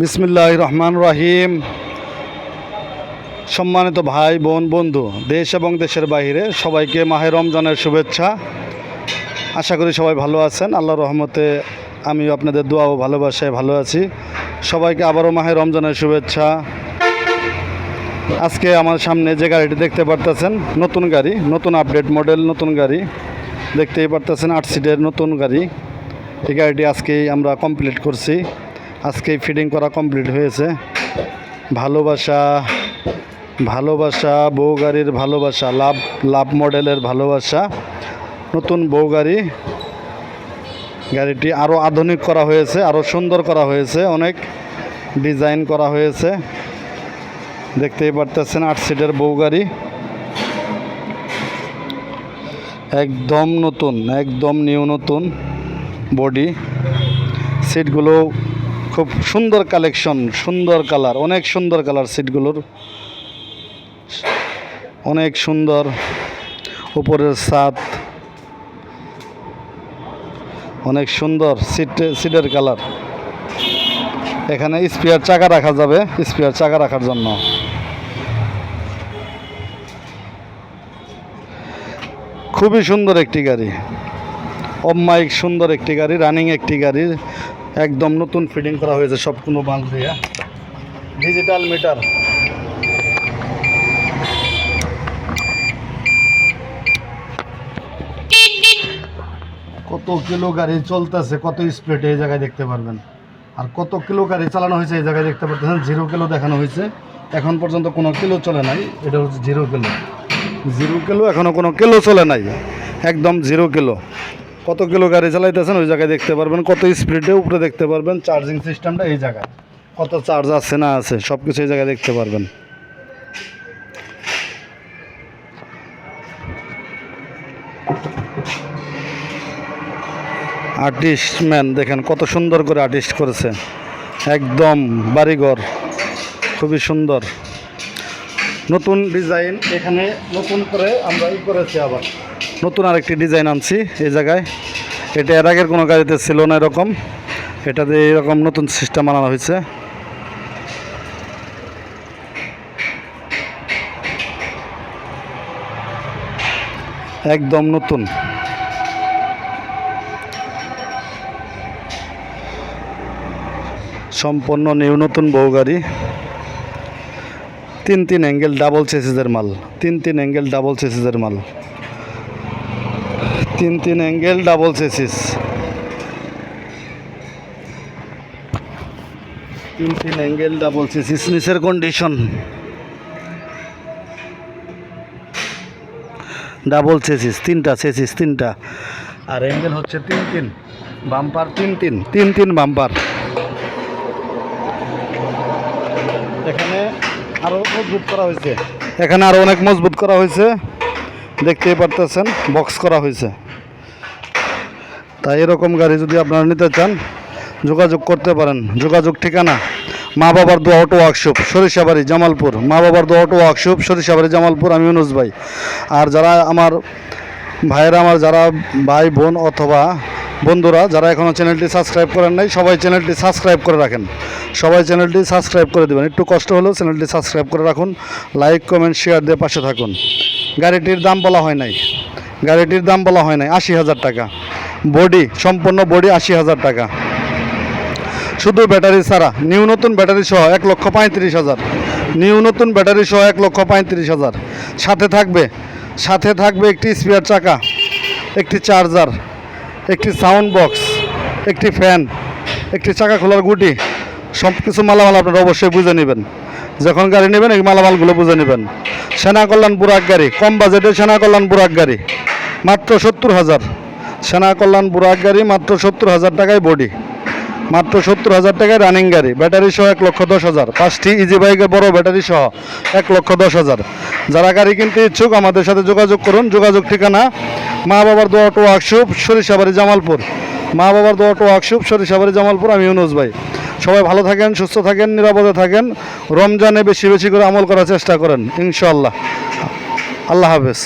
বিসমিল্লাহ রহমান রাহিম। সম্মানিত ভাই, বোন, বন্ধু, দেশ এবং দেশের বাইরে সবাইকে মাহে রমজানের শুভেচ্ছা। আশা করি সবাই ভালো আছেন। আল্লাহ রহমতে আমিও আপনাদের দোয়া ও ভালোবাসায় ভালো আছি। সবাইকে আবারও মাহে রমজানের শুভেচ্ছা। আজকে আমার সামনে যে গাড়িটি দেখতে পারতেছেন, নতুন গাড়ি, নতুন আপডেট মডেল, নতুন গাড়ি। দেখতেই পারতেছেন আট সিটের নতুন গাড়ি। এই গাড়িটি আজকেই আমরা কমপ্লিট করছি। আজকেই ফিডিং করা কমপ্লিট হয়েছে। ভালোবাসা ভালোবাসা, বউ গাড়ির ভালোবাসা, লাভ লাভ মডেলের ভালোবাসা, নতুন বউ গাড়ি। গাড়িটি আরও আধুনিক করা হয়েছে আরও সুন্দর করা হয়েছে, অনেক ডিজাইন করা হয়েছে। দেখতেই পারতেছেন আট সিটের বউ গাড়ি। একদম নতুন, একদম নিউ নতুন বডি সিটগুলো খুব সুন্দর কালেকশন, সুন্দর কালার, অনেক সুন্দর কালার সিটগুলোর। অনেক সুন্দর, উপরের ছাদ। অনেক সুন্দর সিট, সিটের কালার। এখানে স্পিয়ার চাকা রাখা যাবে স্পিয়ার চাকা রাখার জন্য। খুবই সুন্দর একটি গাড়ি। অমাইক সুন্দর একটি গাড়ি, রানিং একটি গাড়ি। একদম নতুন ফিটিং করা হয়েছে সব কোনো বাল্ব দিয়ে। ডিজিটাল মিটার কত কিলো গাড়ি চলতেছে, কত স্পিডে এই জায়গায় দেখতে পারবেন। আর কত কিলো গাড়ি চালানো হয়েছে, এই জায়গায় দেখতে পারতেছেন জিরো কিলো দেখানো হয়েছে। এখন পর্যন্ত কোনো কিলো চলে নাই, এটা হচ্ছে জিরো কিলো। জিরো কিলো এখনও কোনো কিলো চলে নাই, একদম জিরো কিলো। কত কিলো গাড়ি চালাইতেছেন ওই জায়গায় দেখতে পারবেন, কত স্পিডে উপরে দেখতে পারবেন চার্জিং সিস্টেমটা এই জায়গায়। কত চার্জ আছে না আছে সব কিছু এই জায়গায় দেখতে পারবেন। আর্টিস্ট ম্যান দেখেন কত সুন্দর করে আর্টিস্ট করেছে। একদম বাড়িঘর, খুবই সুন্দর। নতুন ডিজাইন এখানে নতুন করে আমরা ই করেছি আবার। নতুন আরেকটি ডিজাইন আনছি এই জায়গায়। এটা এর আগের কোনো গাড়িতে ছিল না এরকম। এটাতে এরকম নতুন সিস্টেম আনানো হয়েছে। একদম নতুন। সম্পূর্ণ নিউ নতুন বহু গাড়ি। তিন তিন অ্যাঙ্গেল ডাবল চেসিসের মাল। তিন তিন অ্যাঙ্গেল ডাবল চেসিসের মাল। তিন তিন অ্যাঙ্গেল ডাবল চেসিস তিন তিন অ্যাঙ্গেল ডাবল চেসিস নিচের কন্ডিশন ডাবল চেসিস তিনটা চেসিস তিনটা। আর অ্যাঙ্গেল হচ্ছে তিন তিন বাম্পার তিন তিন তিন তিন বাম্পার এখানে আরও মজবুত করা হয়েছে। এখানে আরও অনেক মজবুত করা হয়েছে। দেখতেই পারতেছেন বক্স করা হয়েছে। তাই এরকম গাড়ি যদি আপনারা নিতে চান, যোগাযোগ করতে পারেন। যোগাযোগ ঠিকানা, মা বাবার দোয়া অটো ওয়ার্কশপ, সরিষাবাড়ি, জামালপুর। মা বাবার দোয়া অটো ওয়ার্কশপ, সরিষাবাড়ি, জামালপুর, আমি অনুজ ভাই। আর যারা আমার ভাইয়েরা, আমার যারা ভাই, বোন অথবা বন্ধুরা, যারা এখনও চ্যানেলটি সাবস্ক্রাইব করেন নাই, সবাই চ্যানেলটি সাবস্ক্রাইব করে রাখেন। সবাই চ্যানেলটি সাবস্ক্রাইব করে দেবেন। একটু কষ্ট হলেও চ্যানেলটি সাবস্ক্রাইব করে রাখুন। লাইক, কমেন্ট, শেয়ার দিয়ে পাশে থাকুন। গাড়িটির দাম বলা হয় নাই। গাড়িটির দাম বলা হয় নাই। আশি হাজার টাকা। বডি, সম্পূর্ণ বডি আশি হাজার টাকা। শুধু ব্যাটারি ছাড়া, নিউ নতুন ব্যাটারি সহ এক লক্ষ পঁয়ত্রিশ হাজার। নিউ নতুন ব্যাটারি সহ এক লক্ষ পঁয়ত্রিশ হাজার। সাথে থাকবে সাথে থাকবে একটি স্পিয়ার চাকা, একটি চার্জার একটি সাউন্ড বক্স একটি ফ্যান একটি চাকা খোলার গুটি। সব কিছু মালামাল আপনারা অবশ্যই বুঝে নেবেন। যখন গাড়ি নেবেন, এই মালামালগুলো বুঝে নেবেন। সেনা কল্যাণ বুরাক গাড়ি, কম বাজেটে সেনা কল্যাণ বুরাক গাড়ি, মাত্র সত্তর হাজার। সেনা কল্যাণ বুরাক গাড়ি মাত্র সত্তর হাজার টাকায় বডি। মাত্র সত্তর হাজার টাকায় রানিং গাড়ি। ব্যাটারি সহ এক লক্ষ দশ হাজার। পাঁচটি ইজি বাইকের বড় ব্যাটারি সহ এক লক্ষ দশ হাজার। যারা গাড়ি কিনতে ইচ্ছুক, আমাদের সাথে যোগাযোগ করুন। যোগাযোগ ঠিকানা মা বাবার দোয়া অটো ওয়ার্কশপ সরিষাবাড়ি জামালপুর। মা বাবার দোয়া অটো ওয়ার্কশপ সরিষাবাড়ি জামালপুর। আমি ইউনুস ভাই। সবাই ভালো থাকেন, সুস্থ থাকেন, নিরাপদে থাকেন। রমজানে বেশি বেশি করে আমল করার চেষ্টা করেন ইনশাল্লাহ আল্লাহ হাফেজ।